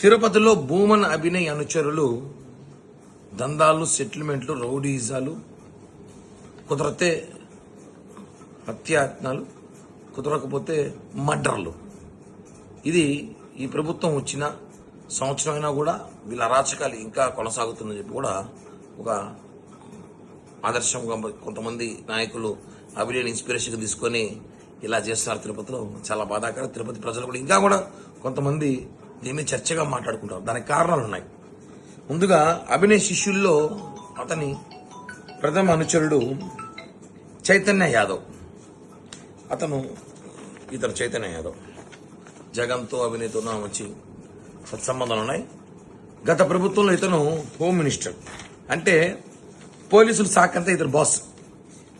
తిరుపతిలో భూమన్ అభినయ్ అనుచరులు దందాలు సెటిల్మెంట్లు రౌడీజాలు కుదరతే హత్యాయత్నాలు కుదరకపోతే మర్డర్లు. ఇది ఈ ప్రభుత్వం వచ్చిన సంవత్సరం అయినా కూడా వీళ్ళ అరాచకాలు ఇంకా కొనసాగుతుందని చెప్పి కూడా ఒక ఆదర్శంగా కొంతమంది నాయకులు అభినయని ఇన్స్పిరేషన్గా తీసుకొని ఇలా చేస్తున్నారు తిరుపతిలో. చాలా బాధాకరం. తిరుపతి ప్రజలు కూడా ఇంకా కూడా కొంతమంది దీన్ని చర్చగా మాట్లాడుకుంటారు దానికి కారణాలు ఉన్నాయి. ముందుగా అభినయ్ శిష్యుల్లో అతని ప్రథమ అనుచరుడు చైతన్య యాదవ్. అతను ఇతను చైతన్య యాదవ్. జగన్తో అవినీతితో వచ్చి సత్సంబంధాలు ఉన్నాయి. గత ప్రభుత్వంలో ఇతను హోమ్ మినిస్టర్. అంటే పోలీసులు సాకంతా ఇతను బాస్.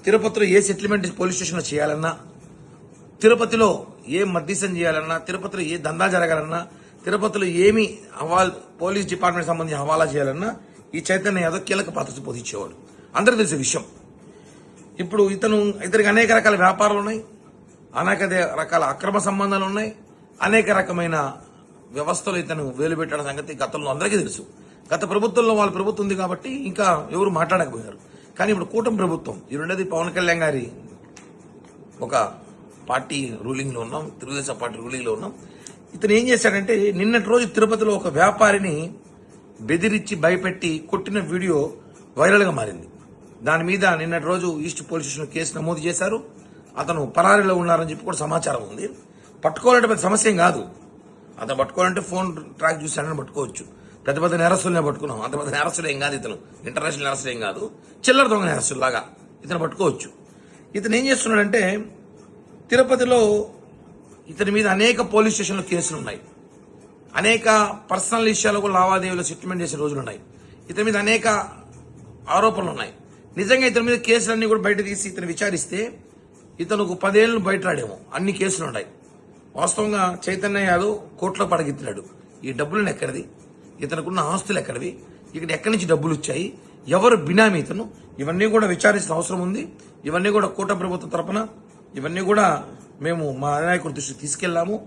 తిరుపతిలో ఏ సెటిల్మెంట్ పోలీస్ స్టేషన్లో చేయాలన్నా తిరుపతిలో ఏ మద్దీసం చేయాలన్నా తిరుపతిలో ఏ దందా జరగాలన్నా తిరుపతిలో ఏమి హవాల్ పోలీస్ డిపార్ట్మెంట్ సంబంధించి హవాలా చేయాలన్నా ఈ చైతన్య యాదవ్ కీలక పాత్ర పోషించేవాడు అందరూ తెలిసే విషయం. ఇప్పుడు ఇతను ఇతనికి అనేక రకాల వ్యాపారాలు ఉన్నాయి. అనేక రకాల అక్రమ సంబంధాలు ఉన్నాయి. అనేక రకమైన వ్యవస్థలు ఇతను వేలు పెట్టడం సంగతి గతంలో అందరికీ తెలుసు. గత ప్రభుత్వంలో వాళ్ళ ప్రభుత్వం ఉంది కాబట్టి ఇంకా ఎవరు మాట్లాడకపోయారు. కానీ ఇప్పుడు కూటమి ప్రభుత్వం ఈ రెండోది పవన్ కళ్యాణ్ గారి ఒక పార్టీ రూలింగ్లో ఉన్నాం. తెలుగుదేశం పార్టీ రూలింగ్లో ఉన్నాం. ఇతను ఏం చేశాడంటే నిన్నటి రోజు తిరుపతిలో ఒక వ్యాపారిని బెదిరించి భయపెట్టి కొట్టిన వీడియో వైరల్గా మారింది. దాని మీద నిన్నటి రోజు ఈస్ట్ పోలీస్ స్టేషన్ కేసు నమోదు చేశారు. అతను పరారీలో ఉన్నారని చెప్పి కూడా సమాచారం ఉంది. పట్టుకోవాలంటే పెద్ద సమస్య ఏం కాదు. అతను పట్టుకోవాలంటే ఫోన్ ట్రాక్ చూశాడని పట్టుకోవచ్చు. పెద్ద పెద్ద నేరస్తులనే పట్టుకున్నాం. అంత పెద్ద నేరస్తులు ఏం కాదు ఇతను. ఇంటర్నేషనల్ నేరస్తులు ఏం కాదు. చిల్లర దొంగ నేరస్తులు లాగా ఇతను పట్టుకోవచ్చు. ఇతను ఏం చేస్తున్నాడంటే తిరుపతిలో ఇతని మీద అనేక పోలీస్ స్టేషన్లో కేసులు ఉన్నాయి. అనేక పర్సనల్ విషయాలకు లావాదేవీలు సెటిల్మెంట్ చేసే రోజులు ఉన్నాయి. ఇతని మీద అనేక ఆరోపణలు ఉన్నాయి. నిజంగా ఇతని మీద కేసులన్నీ కూడా బయట తీసి ఇతను విచారిస్తే ఇతనుకు పదేళ్ళు బయట రాడేమో అన్ని కేసులు ఉన్నాయి. వాస్తవంగా చైతన్య యాదవ్ కోర్టులో పడగెత్తినాడు. ఈ డబ్బులను ఎక్కడిది? ఇతనుకున్న ఆస్తులు ఎక్కడివి? ఇక్కడ ఎక్కడి నుంచి డబ్బులు వచ్చాయి? ఎవరు బినామీ ఇతను? ఇవన్నీ కూడా విచారించిన అవసరం ఉంది. ఇవన్నీ కూడా కూటమి ప్రభుత్వం తరపున ఇవన్నీ కూడా మేము మా నాయకుడి దృష్టికి తీసుకెళ్ళాము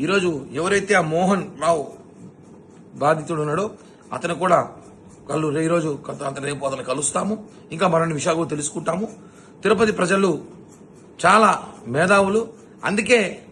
ఈరోజు ఎవరైతే ఆ మోహన్ రావు బాధితుడు ఉన్నాడో అతను కూడా కళ్ళు ఈరోజు అతను రేపు అతను కలుస్తాము. ఇంకా మరిన్ని విషయాలు తెలుసుకుంటాము. తిరుపతి ప్రజలు చాలా మేధావులు. అందుకే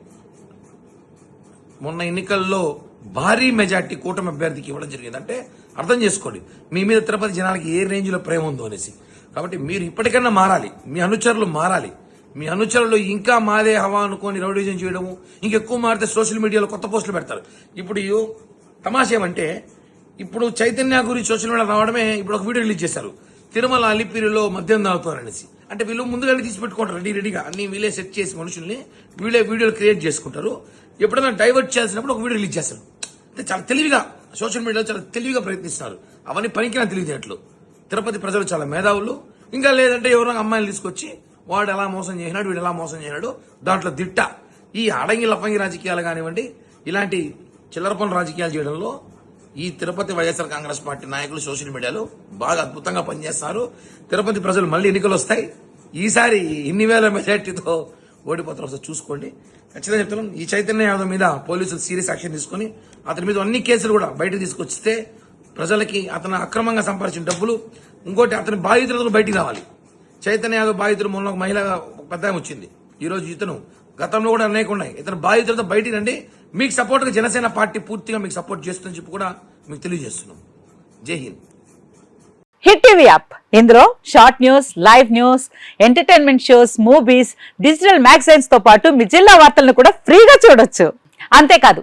మొన్న ఎన్నికల్లో భారీ మెజార్టీ కూటమి అభ్యర్థికి ఇవ్వడం జరిగింది. అంటే అర్థం చేసుకోండి మీ మీద తిరుపతి జనాలకి ఏ రేంజ్లో ప్రేమ ఉందో అనేసి. కాబట్టి మీరు ఇప్పటికన్నా మారాలి మీ అనుచరులు మారాలి. మీ అనుచరులు ఇంకా మాదే హవా అనుకొని రౌడీజం చేయడము ఇంకెక్కువ మారితే సోషల్ మీడియాలో కొత్త పోస్టులు పెడతారు. ఇప్పుడు తమాషేమంటే ఇప్పుడు చైతన్య గురించి సోషల్ మీడియా రావడమే ఇప్పుడు ఒక వీడియో రిలీజ్ చేశారు. తిరుమల అలిపిరిలో మద్యం తాగుతారు అంటే వీళ్ళు ముందుగానే తీసి పెట్టుకుంటారు రెడీ రెడీగా. అన్ని వీళ్ళే సెట్ చేసి మనుషుల్ని వీళ్ళే వీడియోలు క్రియేట్ చేసుకుంటారు. ఎప్పుడైనా డైవర్ట్ చేయాల్సినప్పుడు ఒక వీడియో రిలీజ్ చేస్తారు. అంటే చాలా తెలివిగా సోషల్ మీడియాలో చాలా తెలివిగా ప్రయత్నిస్తున్నారు. అవన్నీ పనికిరాని తెలివితేటలు. తిరుపతి ప్రజలు చాలా మేధావులు. ఇంకా లేదంటే ఎవరైనా అమ్మాయిలు తీసుకొచ్చి వాడు ఎలా మోసం చేసినాడు వీడు ఎలా మోసం చేసినాడు? దాంట్లో దిట్ట. ఈ అడంగి లఫంగి రాజకీయాలు కానివ్వండి ఇలాంటి చిల్లర పనుల రాజకీయాలు చేయడంలో ఈ తిరుపతి వైఎస్ఆర్ కాంగ్రెస్ పార్టీ నాయకులు సోషల్ మీడియాలో బాగా అద్భుతంగా పనిచేస్తారు. తిరుపతి ప్రజలు మళ్ళీ ఎన్నికలు వస్తాయి. ఈసారి ఇన్ని వేల మెజార్టీతో ఓడిపోతారు. ఒకసారి చూసుకోండి. ఖచ్చితంగా చెప్తున్నాం ఈ చైతన్య యాదవ్ మీద పోలీసులు సీరియస్ యాక్షన్ తీసుకొని అతని మీద అన్ని కేసులు కూడా బయటకు తీసుకొచ్చితే ప్రజలకి అతను అక్రమంగా సంపాదించిన డబ్బులు ఇంకోటి అతని బాధితులకు బయటికి రావాలి. చైతన్య యాదవ్ బాధితులు మొన్న ఒక మహిళ పెద్ద వచ్చింది. ఈరోజు ఇతను. గతంలో కూడా అనేక ఉన్నాయి. ఇతను బాధితులతో బయటికి రండి. మీకు సపోర్ట్గా జనసేన పార్టీ పూర్తిగా మీకు సపోర్ట్ చేస్తుందని చెప్పి కూడా మీకు తెలియజేస్తున్నాం. జై హింద్. Hit TV app. ఇందులో short news live news entertainment shows movies digital మ్యాగజైన్స్తో పాటు మీ జిల్లా వార్తలను కూడా ఫ్రీగా చూడొచ్చు. అంతేకాదు